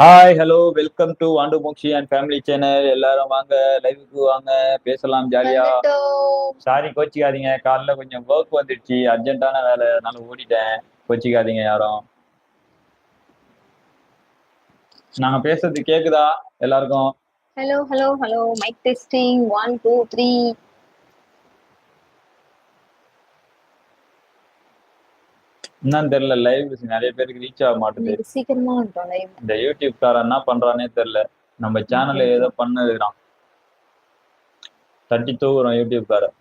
Hi hello welcome to Vandu Mokshi and family channel எல்லாரும் வாங்க லைவுக்கு வாங்க பேசலாம் ஜாலியா. சாரி கோச்சிக்காதீங்க. காலைல கொஞ்சம் ஒர்க் வந்துடுச்சு. அர்ஜென்ட்டான வேலை அதனால ஓடிட்டேன். கோச்சிக்காதீங்க யாரும். நாங்க பேசுறது கேக்குதா? எல்லாருக்கும்? Hello hello hello mike testing one two three என்னன்னு தெரியல லைவ் நிறைய பேருக்கு ரீச் ஆக இன்னைக்கு சீக்கிரமா இந்த யூடியூப் காரன் என்ன பண்றானே தெரியல. நம்ம சேனல்ல ஏதோ பண்ணுறான் தட்டி தூக்குறோம் யூடியூப் காரன்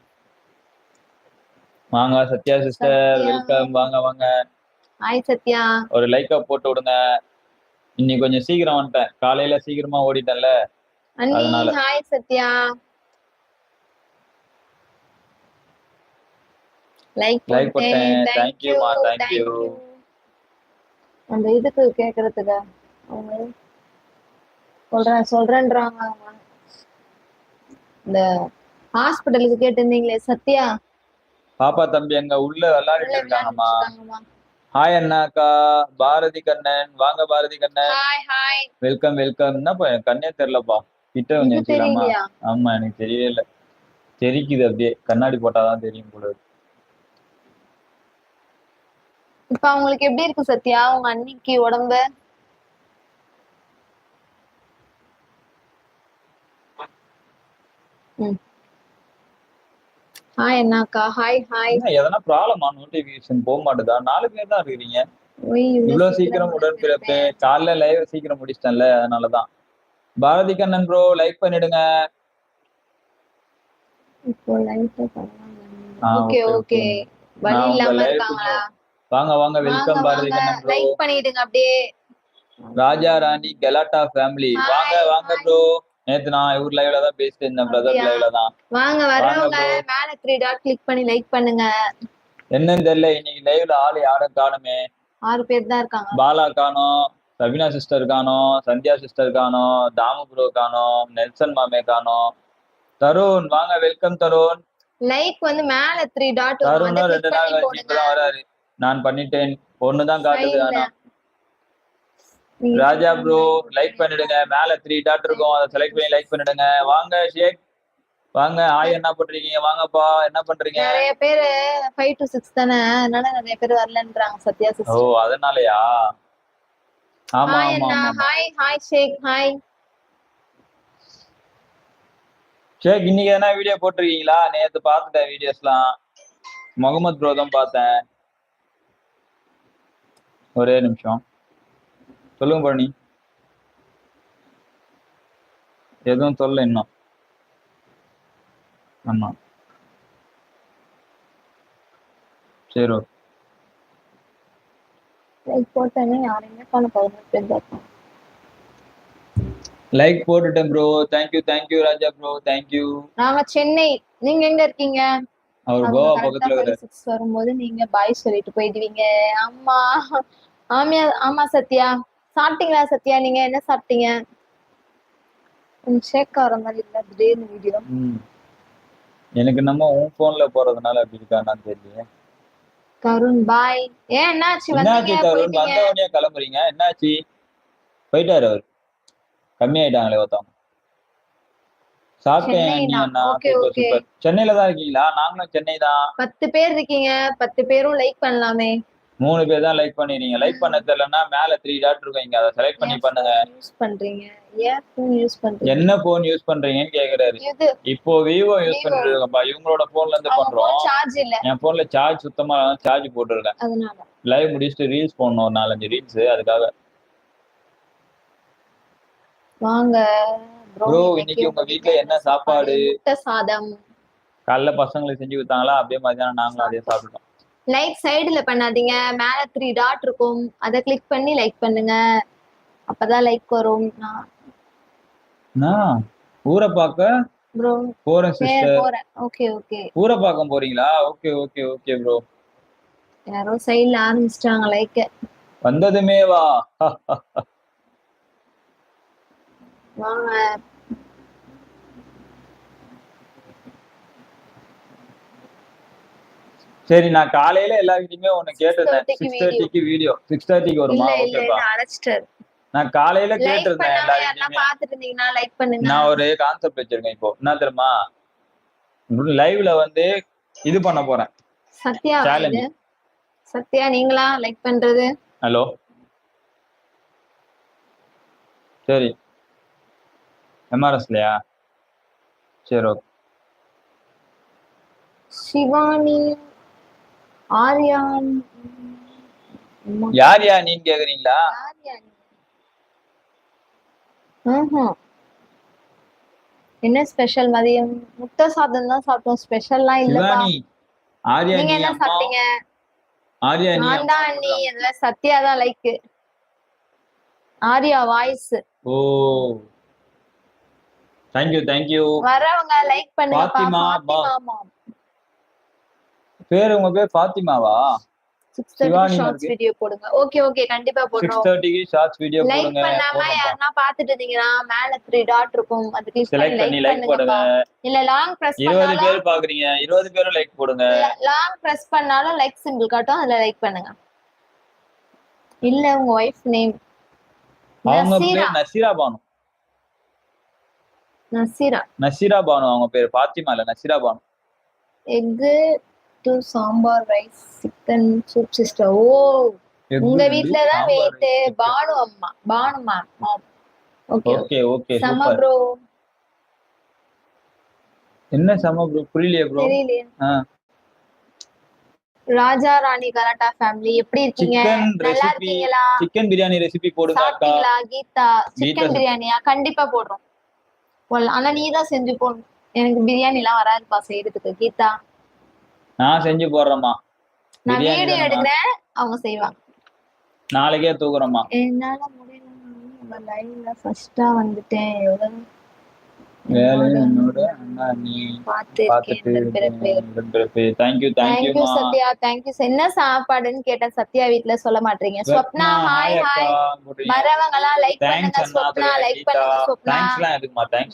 வாங்க சத்யா சிஸ்டர். வெல்கம் வாங்க வாங்க. ஹாய் சத்யா. ஒரு லைக்கா போட்டு விடுங்க. இன்னைக்கு கொஞ்சம் சீக்கிரம் வந்துட்டேன். காலையில சீக்கிரமா ஓடிட்டேன்ல. அதனால. ஹாய் சத்யா. லைக் Like போட்டேன். you. யூ மா, தேங்க் you. அந்த இதுக்கு கேக்குறதுக்கு. அவங்க சொல்றேன் சொல்றேன்றாங்க இந்த ஹாஸ்பிட்டலுக்கு கேட்டிருந்தீங்களே சத்யா? பாப்பா தம்பி அங்க உள்ள விளையாடிட்டு இருக்காங்கம்மா. ஹாய் அண்ணாக்கா. பாரதி கண்ணன். வாங்க Bharathi Kannan. Hi hi welcome welcome என்னப்பா என் கண்ணே தெரியலப்பா கிட்ட கொஞ்சம் ஆமா எனக்கு தெரியவே இல்லை தெரிக்குது அப்படியே. கண்ணாடி போட்டாதான் தெரியும் போல இருக்கு. இப்ப அவங்களுக்கு எப்படி இருக்கு சத்யா? உங்க அன்னிக்கு உடம்பு? ஹாய் அண்ணாக்கா. ஹாய் ஹாய் எதனா ப்ராப்ளமா நோட்டிபிகேஷன் போக மாட்டுதா? நாலு பேர் தான் இருக்கிறீங்க. இவ்வளவு சீக்கிரம் உடன்பிறப்பு. காலைல லைவ் சீக்கிரம் முடிச்சிட்டேன்ல அதனாலதான். பாரதி கண்ணன் ப்ரோ லைக் பண்ணிடுங்க. ஓகே ஓகே உங்க இல்லாம இருக்காங்களா? வாங்க வாங்க வெல்கம் பாரதி லைக் பண்ணிடுங்க அப்படியே. ராஜா ராணி கெலாட்டா ஃபேமிலி வாங்க வாங்க. ப்ரோ நேத்து நான் இவர் லைவ்ல தான் பேசிட்டு இருந்தேன் பிரதர்? லைவ்ல தான். வாங்க வரவங்க. மேல த்ரீ டாட் கிளிக் பண்ணி லைக் பண்ணுங்க. என்னன்னு தெரியல இன்னைக்கு லைவ்ல ஆள் யாரும் காணுமே? ஆறு பேர் தான் இருக்காங்க. பாலா காணோம் ரவினா சிஸ்டர் காணோம் சந்தியா சிஸ்டர் காணோம் தாமு ப்ரோ காணோம் நெல்சன் மாமே காணோம். தருண் வாங்க வெல்கம் தருண். லைக் வந்து மேல த்ரீ டாட் தருணும் ரெண்டு நாள் கழிச்சு இப்பதான் வராரு. நான் பண்ணிட்டேன். ஒண்ணுதான் காட்டுது ஆனா. ராஜா ப்ரோ லைக் பண்ணிடுங்க. மேல த்ரீ டாட் இருக்கும். அதை செலக்ட் பண்ணி லைக் பண்ணிடுங்க. வாங்க ஷேக். வாங்க ஆய் என்ன பண்றீங்க? வாங்கப்பா என்ன பண்றீங்க? நிறைய பேரு ஃபைவ் டு சிக்ஸ் தானே. அதனால நிறைய பேர் வரலன்றாங்க சத்யா ஓ சிஸ்டர் அதனாலயா? ஆமா ஆமா hi hi Shaik. Hi Shaik இன்னைக்கு எதனா வீடியோ போட்டிருக்கீங்களா? நேத்து பார்த்துட்டேன் வீடியோஸ்லாம் முகமது ப்ரோ தான் பார்த்தேன். ஒரே நிமிஷம். சொல்லுங்க பழனி எதுவும் சொல்ல இன்னும். ஆமா. சரி ஓகே. லைக் யாரையுமே பண்ண இருக்காங்க. லைக் போட்டுட்டேன் bro thank you thank you Raja bro thank you நாங்க சென்னை நீங்க எங்க இருக்கீங்க? அவர் கோவா பக்கத்துல இருக்கிறார் 56 வரும்போது நீங்க பாய் சொல்லிட்டு போயிடுவீங்க. ஆமா ஆமியா ஆமா சத்யா. சாப்பிட்டீங்களா சத்யா? நீங்க என்ன சாப்பிட்டீங்க? ஷேக் ஆகிற மாதிரி இல்ல திடீர்னு வீடியோ. எனக்கு நம்ம உன் போன்ல போறதுனால அப்படி இருக்கான்னு தெரியல கருண் பாய் ஏன் என்னாச்சு? என்னாச்சு வந்தீங்க போயிட்டீங்க. வந்த உடனே கிளம்புறீங்க. என்னாச்சு? போயிட்டாரு அவர். கம்மி ஆயிட்டாங்களே ஒருத்தவங்க. சாப்பிட்டேன் சென்னையில தான் இருக்கீங்களா? நாங்களும் சென்னை தான். பத்து பேர் இருக்கீங்க. பத்து பேரும் லைக் பண்ணலாமே. மூணு பேர் தான் லைக் பண்ணிடுறீங்க. லைக் பண்ண தெரியலன்னா மேல த்ரீ டாட் இருக்கும். இங்க அதை செலக்ட் பண்ணி பண்ணுங்க. யூஸ் பண்றீங்க. ஏன் ஃபோன் யூஸ் பண்றீங்க. என்ன போன் யூஸ் பண்றீங்கன்னு கேக்குறாரு. இப்போ விவோ யூஸ். பண்ணிட்டு இருக்கோம்பா இவங்களோட போன்ல இருந்து பண்றோம். ஃபோன் சார்ஜ் இல்ல. என் போன்ல சார்ஜ் சுத்தமா சார்ஜ் போட்டுருக்கேன் அதனால. லைவ் முடிச்சுட்டு ரீல்ஸ் போடணும். ஒரு நாலஞ்சு ரீல்ஸ் அதுக்காக. வாங்க. Bro, இன்னைக்கு உங்க வீட்ல என்ன சாப்பாடு? சாதம். காலைல பசங்களுக்கு செஞ்சு கொடுத்தாங்களா? அப்படியே மதியானம் நாங்களும் அதே சாப்பிட்டோம் லைக் சைடுல பண்ணாதீங்க. மேல த்ரீ டாட் இருக்கும். அதை கிளிக் பண்ணி லைக் பண்ணுங்க. அப்பதான் லைக் வரும். அண்ணா, ஊரை பார்க்க ப்ரோ போறேன் சிஸ்டர் போறேன். ஓகே ஓகே ஊரை பார்க்க போறீங்களா? ஓகே ஓகே ஓகே ப்ரோ யாரோ சைடுல ஆரம்பிச்சிட்டாங்க லைக் வந்ததுமே வா. வாங்க. சரி நான் காலையில எல்லா வீட்டையுமே ஒண்ணு கேட்டிருந்தேன். 6:30 க்கு சிக்ஸ் தேர்ட்டிக்கு வீடியோ சிக்ஸ் தேர்ட்டிக்கு வருமா? நான் காலையில கேட்டிருந்தேன் பண்ணுங்க. நான் ஒரு கான்செப்ட் வச்சிருக்கேன் இப்போ. என்ன தெரியுமா? லைவ்ல வந்து இது பண்ண போறேன். சத்யா சத்யா நீங்களா லைக் பண்றது? ஹலோ சரி. எம்ஆர்எஸ்லையா சரி ஓகே. சிவானி. ஆர்யான். யார் யார் நீங்க கேக்குறீங்களா. என்ன ஸ்பெஷல் மதியம்? முட்டை சாதம் தான் சாப்பிட்டோம். ஸ்பெஷல்லாம் இல்லப்பா. ஆர்யா நீங்க என்ன சாப்பிட்டீங்க? ஆர்யா நான் தான் அண்ணி. இதுல சத்யா தான் லைக் ஆர்யா வாய்ஸ் ஓ. தேங்க்யூ தேங்க்யூ வரவங்க லைக் பண்ணுங்க பாத்திமா, பாத்திமா பேர் உங்க பேர் இருக்கு. வீடியோ போடுங்க. ஓகே ஓகே கண்டிப்பா போடுறோம் ஷார்ட்ஸ் வீடியோ லைக் போடுங்க. பண்ணாம. யாருன்னா பாத்துட்டு இருந்தீங்கன்னா மேல த்ரீ டாட் இருக்கும். அது கிளிக் பண்ணி லைக் இல்ல லாங் பிரஸ் இருபது பண்ணாலும் பேர் பாக்குறீங்க பேரும் லைக் போடுங்க. லாங் பிரஸ் பண்ணாலும் லைக் சிம்பிள் காட்டும். அதுல லைக் பண்ணுங்க. இல்ல உங்க ஒய்ஃப் நேம் அவங்க நசீரா. பேர் நசீரா பானு. நசீரா. நசீரா பானு அவங்க பேர். பாத்திமா இல்ல நசீரா பானு. எக்கு to sambar rice chicken soup sister ஓ உங்க வீட்ல தான் வெயிட். பானு அம்மா Banu ma'am okay. Okay okay சம ப்ரோ என்ன சம ப்ரோ புரியலையே ப்ரோ தெரியலையே. ராஜா ராணி கலாட்டா ஃபேமிலி எப்படி இருக்கீங்க? நல்லா இருக்கீங்களா? சிக்கன் பிரியாணி ரெசிபி போடுங்க அக்கா கீதா? சிக்கன் பிரியாணியா கண்டிப்பா போடுறோம். ஆனா நீ தான் செஞ்சு போடணும். எனக்கு பிரியாணி எல்லாம் வராதுப்பா செய்யறதுக்கு. கீதா. நான் செஞ்சு போடுறேம்மா. நான் வீடியோ? எடுக்கிறேன் அவங்க செய்வாங்க. நாளைக்கே தூக்குறோம்மா. என்னால முடியல லைவ்ல ஃபர்ஸ்டா வந்துட்டேன். எவ்வளவு? என்ன சாப்பாடுன்னு கேட்டேன் சத்யா வீட்ல சொல்ல மாட்டீங்க. ஸ்வப்னா ஹாய் ஹாய் வரவங்க லைக் பண்ணுங்க. ஸ்வப்னா லைக் பண்ணுங்க ஸ்வப்னா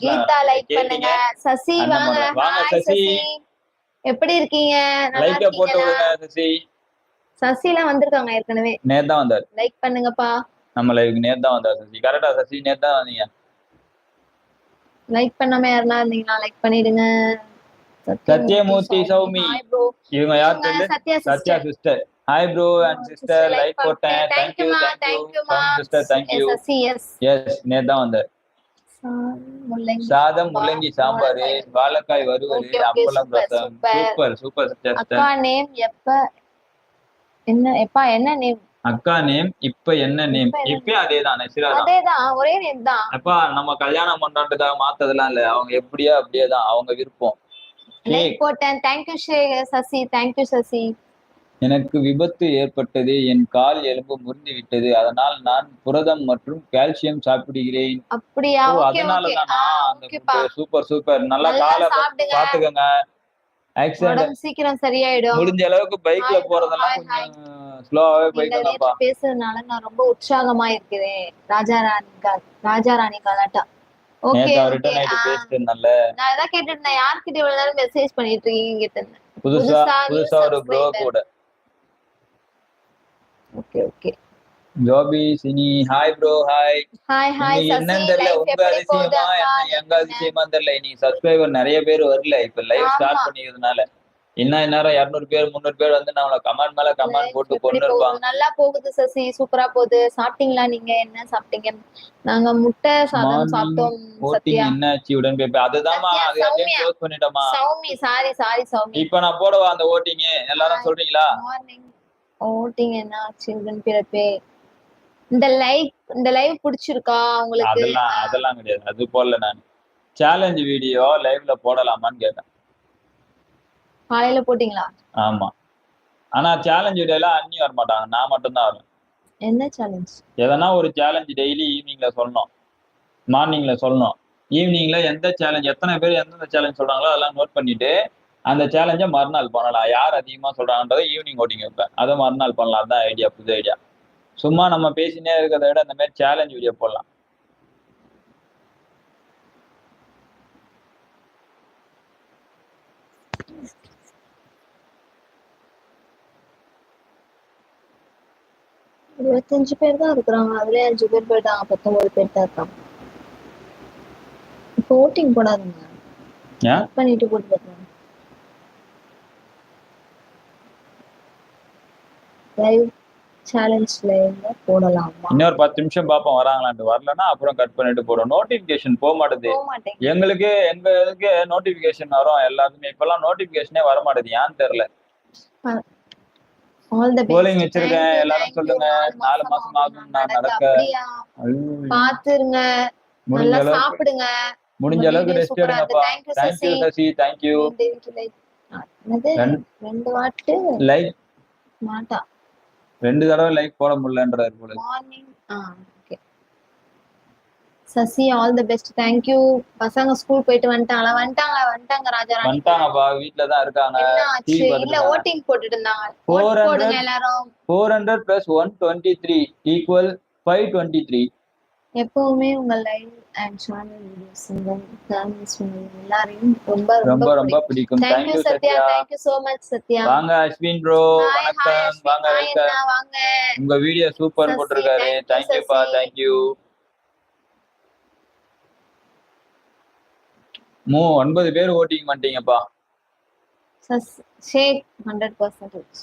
கீதா லைக் பண்ணுங்க. சசி வாங்க. மாதிரி. வாங்க, ஹாய் சசி. எப்படி இருக்கீங்க? லைக்க போட்டு விடுங்க சசி. சசி எல்லாம் வந்திருக்காங்க ஏற்கனவே. நேத்து தான் வந்தாரு. லைக் பண்ணுங்கப்பா. நம்ம லைவ் நேத்து தான் வந்தாரு சசி. கரெக்டா சசி? நேத்து தான் வந்தீங்க. லைக் பண்ணாம யாருன்னா இருந்தீங்கன்னா லைக் பண்ணிடுங்க. சத்யமூர்த்தி சௌமி. ப்ரோ இவங்க யார் தெரியல Sathya Sathya sister hi bro and sister like போட்டேன். தேங்க் யூ தேங்க் யூ மா sister thank you Sasi yes yes நேத்து தான் வந்தாரு. சாதம் முள்ளங்கி சாம்பார். வாழைக்காய் வறுவல் அப்பளம் ரசம். சூப்பர் சூப்பர் அக்கா நேம் எப்ப என்ன எப்பா என்ன நேம் அக்கா நேம் இப்ப என்ன நேம் இப்ப என்ன இப்பயும் அதே தான் நசிரா தான். அதேதான் ஒரே நேம் தான். அப்பா நம்ம கல்யாணம் பண்றதுக்காக மாத்ததெல்லாம் இல்ல. அவங்க எப்படியோ அப்படியே தான் அவங்க விருப்பம். போட்டேன். Thank you Sasi. Thank you Sasi. எனக்கு விபத்து ஏற்பட்டது. என் கால் எலும்பு முறிந்து விட்டது அதனால் நான் புரதம் மற்றும் கால்சியம் சாப்பிடுகிறேன். அப்படியா? ஓ ஓகே அதனால ஓகே. தானா அந்த ஓகேப்பா சூப்பர் சூப்பர் நல்லா காலை பாத்துக்கோங்க ஆக்சிடென்ட் சீக்கிரம் சரியாயிடும். முடிஞ்ச அளவுக்கு பைக்ல. போறதெல்லாம் ஸ்லோவாவே நேத்து பேசுறதுனால நான் ரொம்ப உற்சாகமா இருக்கிறேன் ராஜா ராணி ராஜா ராணி கலாட்டா. ஓகே பேசிட்டு இருந்தேன்ல நான் எதாவது கேட்டுட்டு இருந்தேன். யார்கிட்ட இவ்வளவு நேரம் மெசேஜ் பண்ணிட்டு இருக்கீங்க கேட்டு இருந்தேன் புதுசா புதுசா ஒரு ப்ரோ. கூட. Okay okay Jobi Sini hi bro hi hi hi என்னன்னு தெரியல உங்க அதிசயமா எங்க அதிசயமா தெரியல. நீ சப்ஸ்கிரைபர் நிறைய பேர் வரல. இப்ப லைவ் ஸ்டார்ட். பண்ணிக்கிறதுனால. இன்னும் நேரம் இருநூறு பேர் முந்நூறு பேர் வந்து நம்மள கமெண்ட் மேல கமெண்ட் போட்டு கொண்டு? இருப்பாங்க. நல்லா போகுது சசி. சூப்பரா போகுது. சாப்பிட்டீங்களா நீங்க? என்ன சாப்பிட்டீங்க? நாங்க முட்டை சாதம் சாப்பிட்டோம் சத்யா. என்னாச்சு? உடன் பேப்பர் அதுதாம்மா சத்யா, அது அப்படியே. Close பண்ணிட்டோமா? Soumi sorry sorry Soumi. இப்ப நான் போடவா அந்த ஓட்டிங் எல்லாரும். சொல்றீங்களா? மார்னிங் ஓட்டிங் என்ன சில்ட்ரன் பிறப்பே. இந்த லைவ் இந்த லைவ் பிடிச்சிருக்கா உங்களுக்கு? அதெல்லாம் அதெல்லாம் கிடையாது. அது போடல நான். சேலஞ்ச் வீடியோ லைவ்ல போடலாமான்னு கேட்டேன். காலையில போட்டீங்களா? ஆமா. ஆனா சேலஞ்ச் வீடியோ எல்லாம் அண்ணி வர மாட்டாங்க நான் மட்டும்தான் வருவேன். என்ன சேலஞ்ச் எதனா ஒரு சேலஞ்ச் டெய்லி ஈவினிங்ல சொல்லணும். மார்னிங்ல சொல்லணும். ஈவினிங்ல எந்த சேலஞ்ச் எத்தனை பேர் எந்தெந்த சேலஞ்ச் சொல்றாங்களோ அதெல்லாம் நோட் பண்ணிட்டு அந்த சேலஞ்சை மறுநாள் பண்ணலாம். யார் அதிகமா சொல்றாங்கன்றதை ஈவினிங் ஓட்டிங் வைப்பேன். அதை மறுநாள் பண்ணலாம். அதான் ஐடியா புது ஐடியா சும்மா நம்ம பேசினே இருக்கிறத விட இந்த மாதிரி சேலஞ்ச் வீடியோ போடலாம். இருபத்தஞ்சு பேர் தான் இருக்கிறாங்க. அதுலயே அஞ்சு பேர் போயிட்டாங்க பத்தொன்பது பேர் தான் இருக்காங்க. இப்போ ஓட்டிங் போடாதுங்க. பண்ணிட்டு போட்டு லைவ் சேலஞ்ச்ல போடலாமா? இன்னொரு பத்து நிமிஷம் பார்ப்போம் வராங்களான்ட்டு. வரலன்னா அப்புறம் கட் பண்ணிட்டு போறோம். நோட்டிபிகேஷன் போக மாட்டேது. எங்களுக்கு எங்க இதுக்கு நோட்டிபிகேஷன் வரும் எல்லாருக்குமே இப்பெல்லாம் நோட்டிபிகேஷனே வர மாட்டேது ஏன்னு தெரியல. Bowling வச்சிருக்கேன், எல்லாரும் சொல்லுங்க. நாலு மாசம் ஆகும் நான் நடக்க. பாத்துருங்க. முடிஞ்ச அளவுக்கு. முடிஞ்ச அளவுக்கு rest. எடுங்கப்பா. Thank you Sasi. Thank you ரெண்டு வாட்டு லைக் மாட்டா. ரெண்டு தடவை லைக் போட முடியலன்றாரு போல morning Sasi all the best thank you பசங்க ஸ்கூல் போயிட்டு வந்துட்டாங்களா? வந்துட்டாங்க வந்துட்டாங்க ராஜா வந்துட்டாங்கப்பா. வீட்ல தான் இருக்காங்க. இல்ல ஓட்டிங் போட்டுட்டு இருந்தாங்க Four Vote hundred. போடுங்க எல்லாரும். Four hundred plus one twenty three equal five twenty three எப்பவுமே உங்க live and channel videos families எல்லாரையும் ரொம்ப ரொம்ப ரொம்ப பிடிக்கும். Thank you thank you Sathya Sathya thank you so much Sathya வாங்க அஸ்வின் ப்ரோ வணக்கம். வாங்க வெல்கம் வாங்க. உங்க வீடியோ சூப்பர் போட்டிருக்காரு. thank you, தேங்க்யூப்பா சசி. தேங்க்யூ மூ ஒன்பது பேர் voting பண்ணிட்டீங்கப்பா. Shaik hundred percentage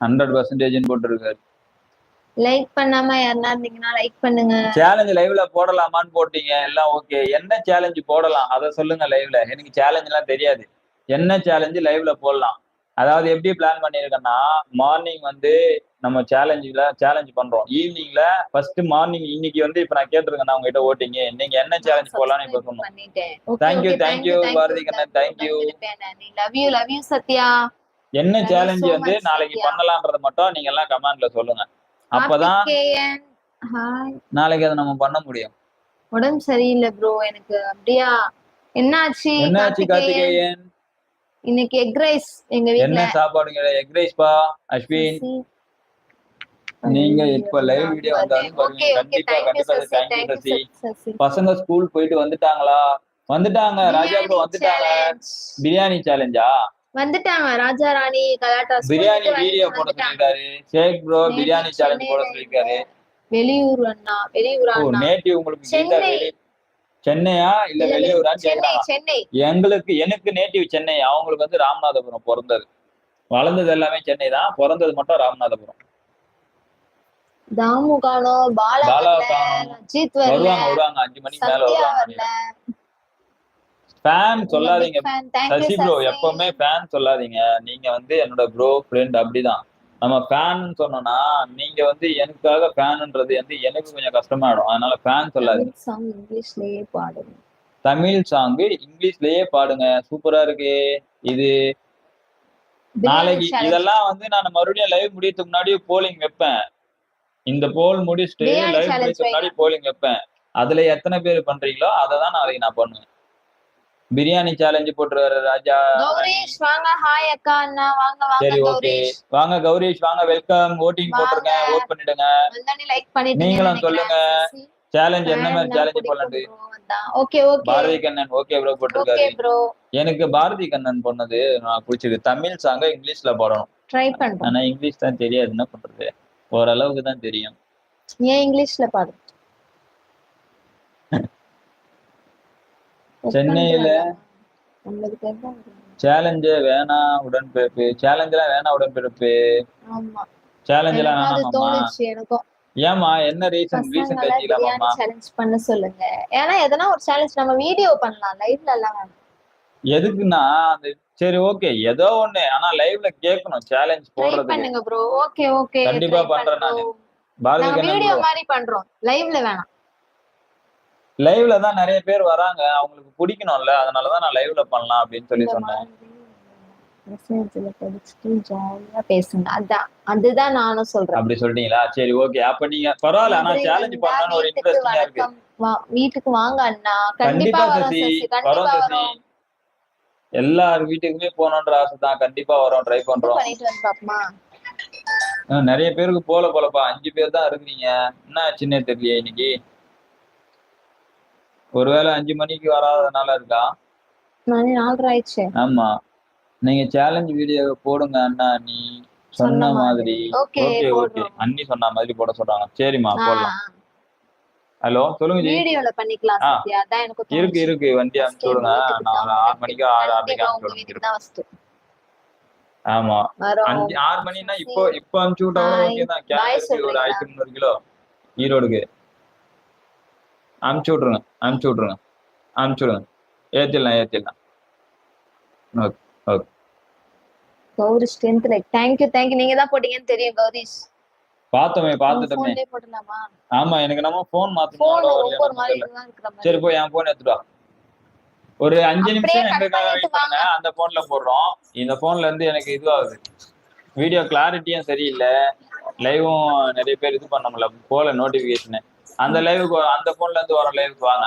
hundred percentage போட்டிருக்காரு. லைக் பண்ணாம யாருன்னா இருந்தீங்கன்னா லைக் பண்ணுங்க. சேலஞ்ச் லைவ்ல போடலாமான்னு போட்டீங்க. எல்லாம் ஓகே என்ன சேலஞ்சு போடலாம்? அதை சொல்லுங்க லைவ்ல எனக்கு சேலஞ்ச் எல்லாம் தெரியாது. என்ன சேலஞ்சு லைவ்ல போடலாம்? அதாவது எப்படி பிளான் பண்ணியிருக்கேன்னா மார்னிங் வந்து நம்ம சேலஞ்சுல சேலஞ்ச் பண்றோம். ஈவினிங்ல ஃபர்ஸ்ட் மார்னிங் இன்னைக்கு வந்து இப்ப நான் கேட்டிருக்கேன் உங்ககிட்ட ஓட்டிங்க. நீங்க என்ன சேலஞ்ச் போடலாம்னு இப்ப சொன்னோம். thank you, Bharathi Kannan, you. Love you love you Sathya. என்ன சேலஞ்ச் வந்து நாளைக்கு சத்யா. பண்ணலான்றத மட்டும் நீங்க எல்லாம் கமெண்ட்ல சொல்லுங்க. அப்பதான் நாளைக்கு அதை நம்ம பண்ண முடியும். உடம்பு சரியில்லை ப்ரோ எனக்கு அப்படியா? என்னாச்சு என்னாச்சு கார்த்திகேயன்? இன்னைக்கு எக் ரைஸ் எங்க என்ன வீட்ல சாப்பாடுங்க எக் ரைஸ் பா அஸ்வின். நீங்க இப்ப live video வந்தாலும் பாருங்க. கண்டிப்பா, கண்டிப்பா, thank you, சசி. பசங்க ஸ்கூல் போயிட்டு வந்துட்டாங்களா? வந்துட்டாங்க ராஜா ப்ரோ வந்துட்டாங்க. பிரியாணி சேலஞ்சா வந்துட்டாங்க. ராஜா ராணி கலாட்டா பிரியாணி வீடியோ போட. சொல்லிருக்காரு ஷேக் ப்ரோ பிரியாணி சேலஞ்ச் போட சொல்லிருக்காரு வெளியூர் அண்ணா வெளியூர் அண்ணா. நேட்டிவ் உங்களுக்கு சென்னை. சென்னையா? இல்ல வெளியூரான்னு சென்னை சென்னை. எங்களுக்கு எனக்கு நேட்டிவ் சென்னை. அவங்களுக்கு வந்து ராமநாதபுரம் பிறந்தது. வளர்ந்தது எல்லாமே சென்னை தான். பிறந்தது மட்டும் ராமநாதபுரம். தாமு காணோம் பாலா வருவாங்க வருவாங்க. அஞ்சு மணிக்கு மேல வருவாங்க. ஃபேன் சொல்லாதீங்க. சசி ப்ரோ எப்பவுமே ஃபேன் சொல்லாதீங்க. நீங்க வந்து என்னோட ப்ரோ ஃப்ரெண்ட் அப்படிதான். நம்ம ஃபேன் சொன்னோம்னா நீங்க வந்து எனக்காக ஃபேன்ன்றது வந்து எனக்கு கொஞ்சம் கஷ்டமாயிடும். அதனால ஃபேன் சொல்லாதீங்க. சாங் இங்கிலீஷ்லயே பாடுங்க. தமிழ் சாங்கு இங்கிலீஷ்லயே பாடுங்க. சூப்பரா இருக்கு. இது நாளைக்கு இதெல்லாம் வந்து நான் மறுபடியும் லைவ் முடியறதுக்கு முன்னாடி போலிங் வைப்பேன். இந்த போல் முடிச்சுட்டு லைவ் முடியறதுக்கு முன்னாடி போலிங் வைப்பேன். அதுல எத்தனை பேர் பண்றீங்களோ அதை தான் நாளைக்கு நான் பண்ணுவேன். பிரியாணி சேலஞ்சு போட்டுருவாரு ராஜா. கௌரேஷ் வாங்க ஹாய் அக்கா அண்ணா வாங்க வாங்க சரி ஓகே வாங்க கௌரீஷ் வாங்க வெல்கம் ஓட்டிங். போட்டிருக்கேன் ஓட் பண்ணிடுங்க. லைக் நீங்களும் சொல்லுங்க. சேலஞ்ச் என்ன மாதிரி challenge போடலான்ட்டு okay okay Bharathi Kannan okay bro போட்டிருக்காரு. எனக்கு பாரதி கண்ணன் பண்ணது நான் பிடிச்சிருக்கு. தமிழ் சாங்க இங்கிலீஷ்ல பாடணும். ட்ரை பண்றோம். ஆனா இங்கிலீஷ் தான் தெரியாது. என்ன பண்றது? ஓரளவுக்கு தான் தெரியும். ஏன் இங்கிலீஷ்ல பாடு சென்னையில. சேலஞ்சே வேணாம் உடன்பிறப்பு சேலஞ்செல்லாம் வேணாம் உடன்பிறப்பு. ஆமா. சேலஞ்ச் எல்லாம் எனக்கும் அது வேணாமாமா தோணுச்சு எனக்கும். ஏமா என்ன ரீசன் ரீசன் பிரியாணி சேலஞ்ச் பண்ண சொல்லுங்க. ஏன்னா எதனா ஒரு சேலஞ்ச் நம்ம வீடியோ பண்ணலாம். லைவ்ல எல்லாம் வேணாம். எதுக்குன்னா அந்த சரி ஓகே ஏதோ ஒண்ணு. ஆனா லைவ்ல கேட்கணும். சேலஞ்ச் ட்ரை போடுறதுக்கு. பண்ணுங்க ப்ரோ ஓகே ஓகே கண்டிப்பா பண்றேன் நானு. பாரதி வீடியோ மாதிரி பண்றோம். லைவ்ல வேணாம். லைவ்ல தான் நிறைய பேர் வராங்க. அவங்களுக்கு பிடிக்கணும்ல. அதனாலதான் நான் லைவ்ல பண்ணலாம் அப்படின்னு சொல்லி சொன்னேன். மாதிரி மெசேஜ்ல படிச்சுட்டு ஜாலியா பேசுங்க. அதான் அதுதான் நானும் சொல்றேன். அப்படி சொல்லிட்டீங்களா சரி ஓகே அப்ப நீங்க பரவாயில்ல. ஆனா சேலஞ்ச் வந்தா பண்ணணும்னு ஒரு இன்ட்ரெஸ்டிங்கா இருக்கு. வீட்டுக்கு வாங்க அண்ணா. கண்டிப்பா சசி. வரோம் சசி. எல்லார் வீட்டுக்குமே போகணுன்ற ஆசை தான். கண்டிப்பா வரோம் ட்ரை பண்றோம். பண்ணிட்டு வந்து பாப்போமா? ஆஹ் நிறைய பேருக்கு போல போலப்பா. அஞ்சு பேர் தான் இருக்கிறீங்க. என்ன சின்ன தெரியலையே இன்னைக்கு. ஒருவேளை அஞ்சு மணிக்கு வராதனால இருக்கா? மணி நாலரை ஆயிடுச்சு. ஆமா. நீங்க சேலஞ்ச் வீடியோ போடுங்க அண்ணா நீ சொன்ன மாதிரி. ஓகே ஓகே அண்ணி சொன்ன மாதிரி போட சொல்றாங்க. சரிம்மா போடலாம். ஹலோ சொல்லுங்க வீடியோல பண்ணிக்கலாம். சத்யா. அதான் எனக்கு இருக்கு. இருக்கு. வண்டி அனுப்பிச்சு விடுங்க. நான் தான் ஆறு மணிக்கு ஆறு ஆறரைக்கு கண்டிப்பா அனுப்பிச்சு விடுங்க. ஆமா. அஞ்சு ஆறு மணினா இப்போ இப்போ அனுப்பிச்சு விட்டா. ஓகே தான். கேரளாக்கு ஒரு முந்நூறு கிலோ. ஈரோடுக்கு. அனுப்பிச்சு விட்ருங்க அனுப்பிச்சு விட்ருங்க அனுப்பிச்சு விடுங்க. ஏத்திடலாம் ஏத்திடலாம். Okay okay Gowri strength like thank you thank you நீங்க தான் போட்டீங்கன்னு தெரியும் கௌரிஷ் பார்த்தோமே பார்த்துட்டோமே. ஆமா எனக்கு நம்ம போன் மாத்தணும் சரி போய் என் போன் எடுத்துட்டு ஒரு அஞ்சு நிமிஷம் எங்களுக்காக வெயிட் அந்த போன்ல போடுறோம். இந்த போன்ல இருந்து எனக்கு இதுவாகுது. வீடியோ கிளாரிட்டியும் சரியில்லை. லைவும் நிறைய பேர் இது பண்ண முடியல போல நோட்டிபிகேஷன் அந்த லைவுக்கு அந்த போன்ல இருந்து வர லைவுக்கு வாங்க.